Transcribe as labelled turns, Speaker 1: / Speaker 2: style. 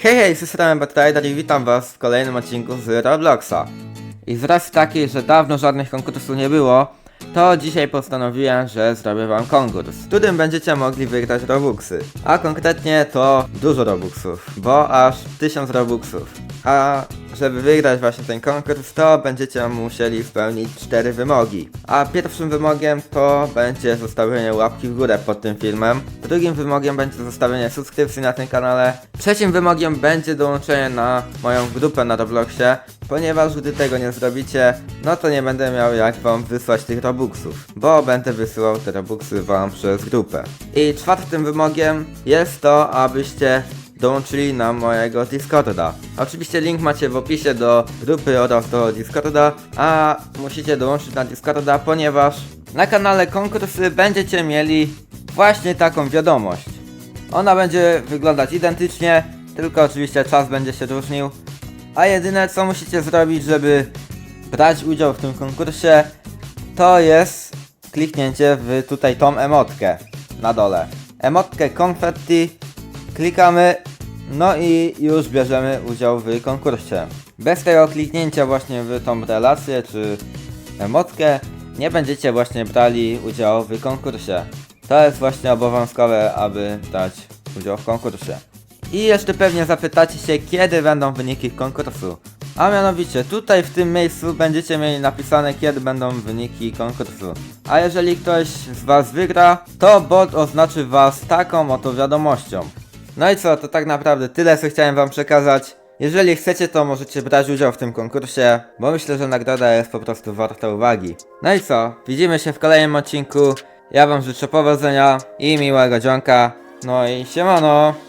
Speaker 1: Hej, hej, systemem Batrider i witam was w kolejnym odcinku z Robloxa. I z racji takiej, że dawno żadnych konkursów nie było, to dzisiaj postanowiłem, że zrobię wam konkurs, w którym będziecie mogli wygrać Robuxy. A konkretnie to dużo Robuxów, bo aż 1000 Robuxów. A żeby wygrać właśnie ten konkurs, to będziecie musieli spełnić cztery wymogi. A pierwszym wymogiem to będzie zostawienie łapki w górę pod tym filmem. Drugim wymogiem będzie zostawienie subskrypcji na tym kanale. Trzecim wymogiem będzie dołączenie na moją grupę na Robloxie, ponieważ gdy tego nie zrobicie, no to nie będę miał jak wam wysłać tych Robuxów, bo będę wysyłał te Robuxy wam przez grupę. I czwartym wymogiem jest to, abyście dołączyli na mojego Discorda. Oczywiście link macie w opisie do grupy oraz do Discorda, a musicie dołączyć na Discorda, ponieważ na kanale konkursy będziecie mieli właśnie taką wiadomość. Ona będzie wyglądać identycznie, tylko oczywiście czas będzie się różnił. A jedyne co musicie zrobić, żeby brać udział w tym konkursie, to jest kliknięcie w tutaj tą emotkę na dole. Emotkę konfetti klikamy, no i już bierzemy udział w konkursie. Bez tego kliknięcia właśnie w tą relację czy emotkę nie będziecie właśnie brali udziału w konkursie. To jest właśnie obowiązkowe, aby brać udział w konkursie. I jeszcze pewnie zapytacie się, kiedy będą wyniki konkursu. A mianowicie, tutaj w tym miejscu będziecie mieli napisane, kiedy będą wyniki konkursu. A jeżeli ktoś z Was wygra, to bot oznaczy Was taką oto wiadomością. No i co, to tak naprawdę tyle, co chciałem Wam przekazać. Jeżeli chcecie, to możecie brać udział w tym konkursie, bo myślę, że nagroda jest po prostu warta uwagi. No i co, widzimy się w kolejnym odcinku. Ja Wam życzę powodzenia i miłego dzionka. No i siemano!